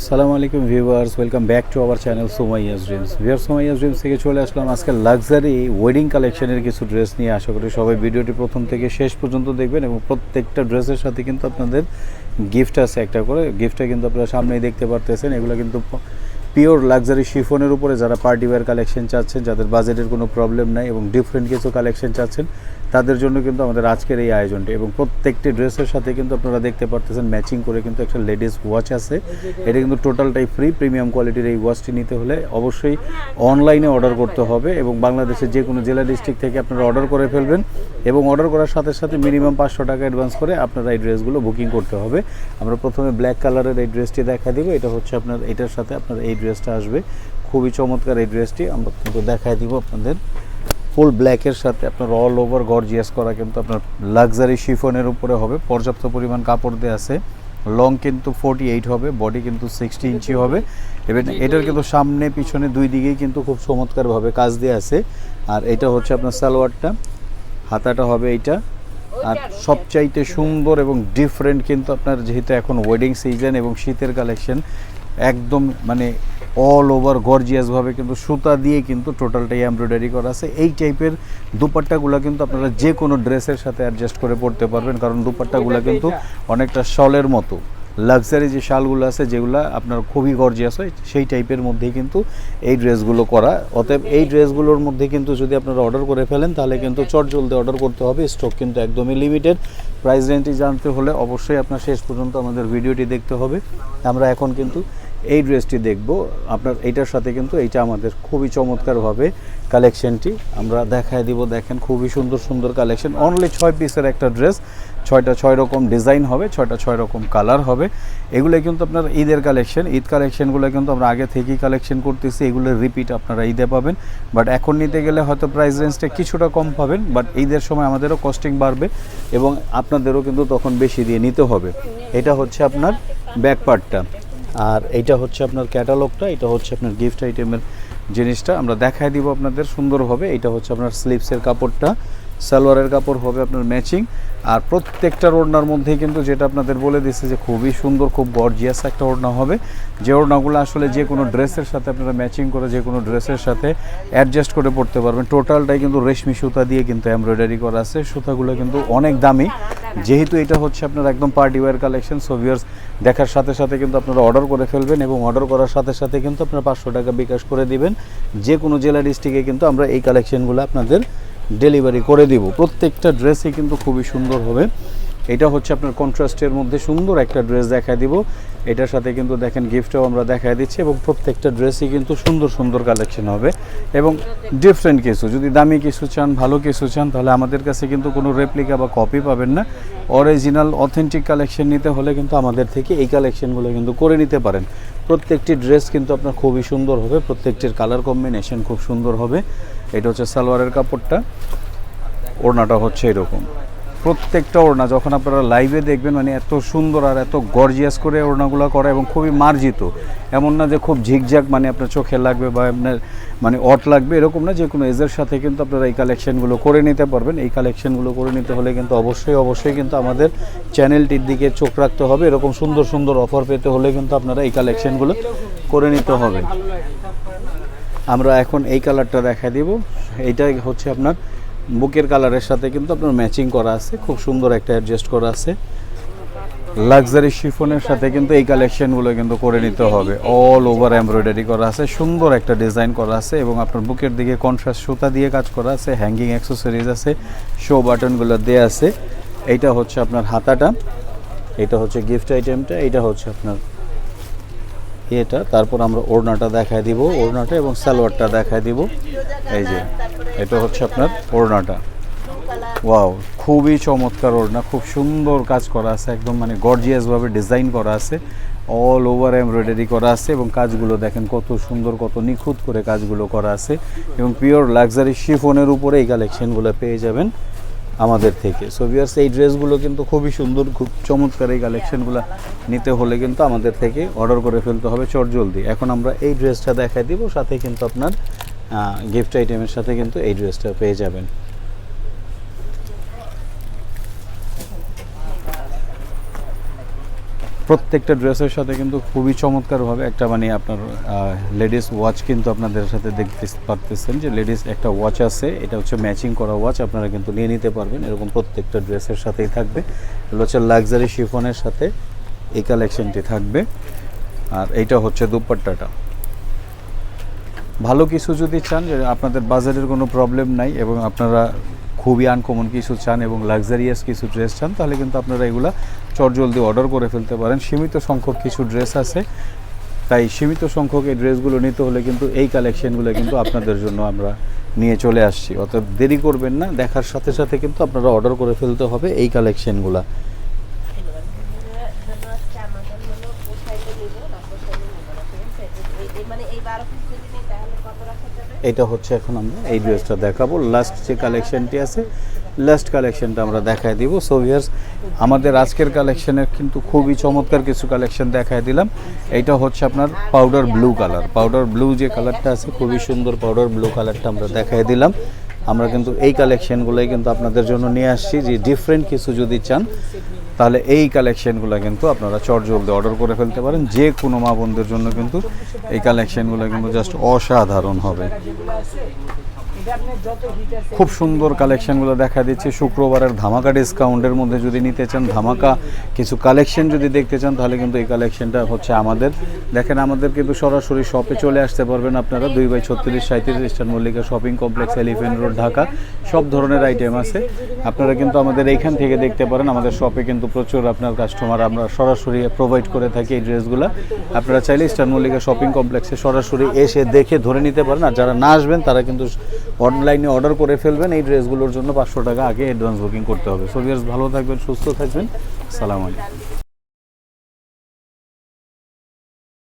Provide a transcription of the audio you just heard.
আসসালামু আলাইকুম viewers, welcome back to our channel Somaiya's dreams. Viewers Somaiya's dreams থেকে চলে আসলাম আজকে লাক্সারি ওয়েডিং কালেকশনের কিছু ড্রেস নিয়ে। আশা করি সবাই ভিডিওটি প্রথম থেকে শেষ পর্যন্ত দেখবেন এবং প্রত্যেকটা ড্রেসের সাথে কিন্তু আপনাদের গিফট আছে একটা করে। গিফটটা কিন্তু আপনারা সামনেই দেখতে পারতেছেন। এগুলো কিন্তু পিওর লাক্সারি শিফনের উপরে যারা পার্টি ওয়্যার কালেকশন চাচ্ছেন, যাদের বাজেটের কোনো প্রবলেম নাই এবং ডিফারেন্ট কিছু কালেকশন চাচ্ছেন তাদের জন্য কিন্তু আমাদের আজকের এই আয়োজনটি এবং প্রত্যেকটি ড্রেসের সাথে কিন্তু আপনারা দেখতে পারতেছেন ম্যাচিং করে কিন্তু একটা লেডিস ওয়াচ আছে। এটা কিন্তু টোটালটাই ফ্রি প্রিমিয়াম কোয়ালিটির এই ওয়াচটি নিতে হলে অবশ্যই অনলাইনে অর্ডার করতে হবে এবং বাংলাদেশের যে কোনো জেলা ডিস্ট্রিক্ট থেকে আপনারা অর্ডার করে ফেলবেন এবং অর্ডার করার সাথে সাথে মিনিমাম পাঁচশো টাকা অ্যাডভান্স করে আপনারা এই ড্রেসগুলো বুকিং করতে হবে। আমরা প্রথমে ব্ল্যাক কালারের এই ড্রেসটি দেখা দিব, এটা হচ্ছে আপনার, এটার সাথে আপনার এই ড্রেসটা আসবে। খুবই চমৎকার এই ড্রেসটি, আমরা কিন্তু দেখায় দিব আপনাদের। ফুল ব্ল্যাকের সাথে আপনার অল ওভার গর্জিয়াস করা কিন্তু আপনার লাক্সারি শিফনের উপরে হবে। পর্যাপ্ত পরিমাণ কাপড় দেওয়া আছে। লং কিন্তু ফোর্টি এইট হবে বডি কিন্তু সিক্সটি ইঞ্চি হবে। এবং এটার কিন্তু সামনে পিছনে দুই দিকেই কিন্তু খুব চমৎকারভাবে কাজ দিয়ে আছে। আর এটা হচ্ছে আপনার সালোয়ারটা হাতাটা হবে এইটা। আর সবচাইতে সুন্দর এবং ডিফারেন্ট কিন্তু আপনার যেহেতু এখন ওয়েডিং সিজন এবং শীতের কালেকশন একদম মানে অল ওভার গর্জিয়াসভাবে কিন্তু সুতা দিয়ে কিন্তু টোটালটাই এমব্রয়ডারি করা আছে। এই টাইপের দুপাট্টাগুলো কিন্তু আপনারা যে কোনো ড্রেসের সাথে অ্যাডজাস্ট করে পড়তে পারবেন কারণ দুপাট্টাগুলো কিন্তু অনেকটা শলের মতো। লাক্সারি যে শালগুলো আছে যেগুলো আপনার খুবই গর্জিয়াস হয় সেই টাইপের মধ্যেই কিন্তু এই ড্রেসগুলো করা। অতএব এই ড্রেসগুলোর মধ্যে কিন্তু যদি আপনারা অর্ডার করে ফেলেন তাহলে কিন্তু চট জলদি অর্ডার করতে হবে। স্টক কিন্তু একদমই লিমিটেড প্রাইস রেঞ্জটি জানতে হলে অবশ্যই আপনার শেষ পর্যন্ত আমাদের ভিডিওটি দেখতে হবে। আমরা এখন কিন্তু এই ড্রেসটি দেখব। আপনার এইটার সাথে কিন্তু এইটা আমাদের খুবই চমৎকারভাবে কালেকশনটি আমরা দেখায় দিব। দেখেন, খুবই সুন্দর সুন্দর কালেকশন। অনলি ছয় পিসের একটা ড্রেস, ছয়টা ছয় রকম ডিজাইন হবে, ছয়টা ছয় রকম কালার হবে। এগুলো কিন্তু আপনার ঈদের কালেকশন। ঈদ কালেকশনগুলো কিন্তু আমরা আগে থেকেই কালেকশন করতেছি। এগুলোর রিপিট আপনারা ঈদে পাবেন। বাট এখন নিতে গেলে হয়তো প্রাইস রেঞ্জটা কিছুটা কম পাবেন। বাট ঈদের সময় আমাদেরও কস্টিং বাড়বে এবং আপনাদেরও কিন্তু তখন বেশি দিয়ে নিতে হবে। এটা হচ্ছে আপনার ব্যাক পার্টটা। আর এইটা হচ্ছে আপনার ক্যাটালগটা এটা হচ্ছে আপনার গিফট আইটেমের জিনিসটা। আমরা দেখায় দিব আপনাদের সুন্দরভাবে এটা হচ্ছে আপনার স্লিপসের কাপড়টা, সালোয়ারের কাপড় হবে আপনার ম্যাচিং আর প্রত্যেকটা ওড়নার মধ্যেই কিন্তু যেটা আপনাদের বলে দিচ্ছে যে খুবই সুন্দর, খুব গর্জিয়াস একটা ওড়না হবে। যে ওড়নাগুলো আসলে যে কোনো ড্রেসের সাথে আপনারা ম্যাচিং করে যে কোনো ড্রেসের সাথে অ্যাডজাস্ট করে পড়তে পারবেন। টোটালটাই কিন্তু রেশমি সুতা দিয়ে কিন্তু এমব্রয়ডারি করা আছে। সুতাগুলো কিন্তু অনেক দামি। যেহেতু এটা হচ্ছে আপনার একদম party wear collection so viewers দেখার সাথে সাথে কিন্তু আপনারা অর্ডার করে ফেলবেন এবং অর্ডার করার সাথে সাথে কিন্তু আপনারা পাঁচশো টাকা বিকাশ করে দিবেন। যে কোনো জেলা ডিস্ট্রিক্টে কিন্তু আমরা এই কালেকশনগুলো আপনাদের ডেলিভারি করে দিব। প্রত্যেকটা ড্রেসই কিন্তু খুবই সুন্দর হবে। এটা হচ্ছে আপনার কন্ট্রাস্টের মধ্যে সুন্দর একটা ড্রেস দেখায় দিব। এটার সাথে কিন্তু দেখেন গিফটও আমরা দেখায় দিচ্ছি এবং প্রত্যেকটা ড্রেসই কিন্তু সুন্দর সুন্দর কালেকশন হবে। এবং ডিফারেন্ট কিছু, যদি দামি কিছু চান, ভালো কিছু চান, তাহলে আমাদের কাছে কিন্তু কোনো রেপ্লিকা বা কপি পাবেন না। অরিজিনাল অথেন্টিক কালেকশন নিতে হলে কিন্তু আমাদের থেকে এই কালেকশনগুলো কিন্তু করে নিতে পারেন। প্রত্যেকটি ড্রেস কিন্তু আপনার খুবই সুন্দর হবে, প্রত্যেকটির কালার কম্বিনেশন খুব সুন্দর হবে। এটা হচ্ছে সালোয়ারের কাপড়টা, ওড়নাটা হচ্ছে এরকম। প্রত্যেকটা ওড়না, যখন আপনারা লাইভে দেখবেন মানে এত সুন্দর আর এত গর্জিয়াস করে ওড়নাগুলো করা এবং খুবই মার্জিত। এমন না যে খুব ঝিকঝাক মানে আপনার চোখে লাগবে বা আপনার মানে অট লাগবে, এরকম না যে কোনো এজের সাথে কিন্তু আপনারা এই কালেকশনগুলো করে নিতে পারবেন। এই কালেকশনগুলো করে নিতে হলে কিন্তু অবশ্যই অবশ্যই কিন্তু আমাদের চ্যানেলটির দিকে চোখ রাখতে হবে। এরকম সুন্দর সুন্দর অফার পেতে হলে কিন্তু আপনারা এই কালেকশনগুলো করে নিতে হবে। আমরা এখন এই কালারটা দেখা দিব। এইটা হচ্ছে আপনার বুকের কালারের সাথে কিন্তু আপনার ম্যাচিং করা আছে, খুব সুন্দর একটা অ্যাডজাস্ট করা আছে। লাক্সারি শিফনের সাথে কিন্তু এই কালেকশনগুলো কিন্তু করে নিতে হবে। অল ওভার এমব্রয়ডারি করা আছে, সুন্দর একটা ডিজাইন করা আছে এবং আপনার বুকের দিকে কনট্রাস্ট সুতা দিয়ে কাজ করা আছে হ্যাঙ্গিং অ্যাক্সেসরিজ আছে শো বাটনগুলো দেওয়া আছে। এইটা হচ্ছে আপনার হাতাটা এটা হচ্ছে গিফট আইটেমটা এইটা হচ্ছে আপনার এটা, তারপর আমরা ওড়নাটা দেখায় দিব, ওড়নাটা এবং সালোয়ারটা দেখায় দিব। এই যে, এটা হচ্ছে আপনার ওড়নাটা। ওয়াও, খুবই চমৎকার ওড়না, খুব সুন্দর কাজ করা আছে, একদম মানে গর্জিয়াসভাবে ডিজাইন করা আছে, অল ওভার এমব্রয়ডারি করা আছে এবং কাজগুলো দেখেন কত সুন্দর, কত নিখুঁত করে কাজগুলো করা আছে এবং পিওর লাক্সারি শিফনের উপরে এই কালেকশনগুলো পেয়ে যাবেন। আমাদের থেকে। সো ভিউয়ার্স এই ড্রেসগুলো কিন্তু খুবই সুন্দর, খুব চমৎকার এই কালেকশনগুলো নিতে হলে কিন্তু আমাদের থেকে অর্ডার করে ফেলতে হবে চট জলদি এখন আমরা এই ড্রেসটা দেখাই দিব, সাথে কিন্তু আপনার গিফট আইটেমের সাথে কিন্তু এই ড্রেসটা পেয়ে যাবেন। প্রত্যেকটা ড্রেসের সাথে কিন্তু খুবই চমৎকারভাবে একটা মানে আপনার লেডিস ওয়াচ কিন্তু আপনাদের সাথে দেখতে পারতেছেন যে লেডিস একটা ওয়াচ আছে, এটা হচ্ছে ম্যাচিং করা ওয়াচ আপনারা কিন্তু নিয়ে নিতে পারবেন, এরকম প্রত্যেকটা ড্রেসের সাথেই থাকবে। এগুলো হচ্ছে লাক্সারি শিফনের সাথে এই কালেকশনটি থাকবে। আর এইটা হচ্ছে দুপাট্টাটা। ভালো কিছু যদি চান যে আপনাদের বাজারের কোনো প্রবলেম নাই এবং আপনারা খুবই আনকমন কিছু চান এবং লাক্সারিয়াস কিছু ড্রেস চান, তাহলে কিন্তু আপনারা এগুলা চটজলদি অর্ডার করে ফেলতে পারেন। সীমিত সংখ্যক কিছু ড্রেস আছে, তাই সীমিত সংখ্যক এই ড্রেসগুলো নিতে হলে কিন্তু এই কালেকশনগুলো কিন্তু আপনাদের জন্য আমরা নিয়ে চলে আসছি। অতএব দেরি করবেন না, দেখার সাথে সাথে কিন্তু আপনারা অর্ডার করে ফেলতে হবে এই কালেকশনগুলা এটা হচ্ছে এখন আমরা এই ড্রেসটা দেখাবো। লাস্ট যে কালেকশনটি আছে লাস্ট কালেকশনটা আমরা দেখায় দিব। সো ভিয়ার্স আমাদের আজকের কালেকশনের কিন্তু খুবই চমৎকার কিছু কালেকশন দেখায় দিলাম। এইটা হচ্ছে আপনার powder blue colour powder blue যে কালারটা আছে, খুবই সুন্দর পাউডার ব্লু কালারটা আমরা দেখায় দিলাম। আমরা কিন্তু এই কালেকশনগুলোই কিন্তু আপনাদের জন্য নিয়ে আসছি। যে ডিফারেন্ট কিছু যদি চান তাহলে এই কালেকশানগুলো কিন্তু আপনারা চট জলদি অর্ডার করে ফেলতে পারেন। যে কোনো মা বোনদের জন্য কিন্তু এই কালেকশানগুলো কিন্তু জাস্ট অসাধারণ হবে। খুব সুন্দর কালেকশনগুলো দেখা দিচ্ছে। শুক্রবারের ধামাকা ডিসকাউন্টের মধ্যে যদি নিতে চান ধামাকা কিছু কালেকশন যদি দেখতে চান, তাহলে কিন্তু এই কালেকশনটা হচ্ছে আমাদের। দেখেন, আমাদের কিন্তু সরাসরি শপে চলে আসতে পারবেন আপনারা। দুই বাই ছত্রিশ সাঁত্রিশ eastern Mallika shopping complex elephant road Dhaka. সব ধরনের আইটেম আছে। আপনারা কিন্তু আমাদের এইখান থেকে দেখতে পারেন। আমাদের শপে কিন্তু প্রচুর আপনার কাস্টমার আমরা সরাসরি প্রোভাইড করে থাকি এই ড্রেসগুলো আপনারা চাইলে ইস্টার্ন মল্লিকা শপিং কমপ্লেক্সে সরাসরি এসে দেখে ধরে নিতে পারেন। আর যারা না আসবেন, তারা কিন্তু অনলাইনে অর্ডার করে ফেলবেন, এই ড্রেসগুলোর জন্য পাঁচশো টাকা আগে অ্যাডভান্স বুকিং করতে হবে। সো ভালো থাকবেন, সুস্থ থাকবেন। সালাম আলাইকুম।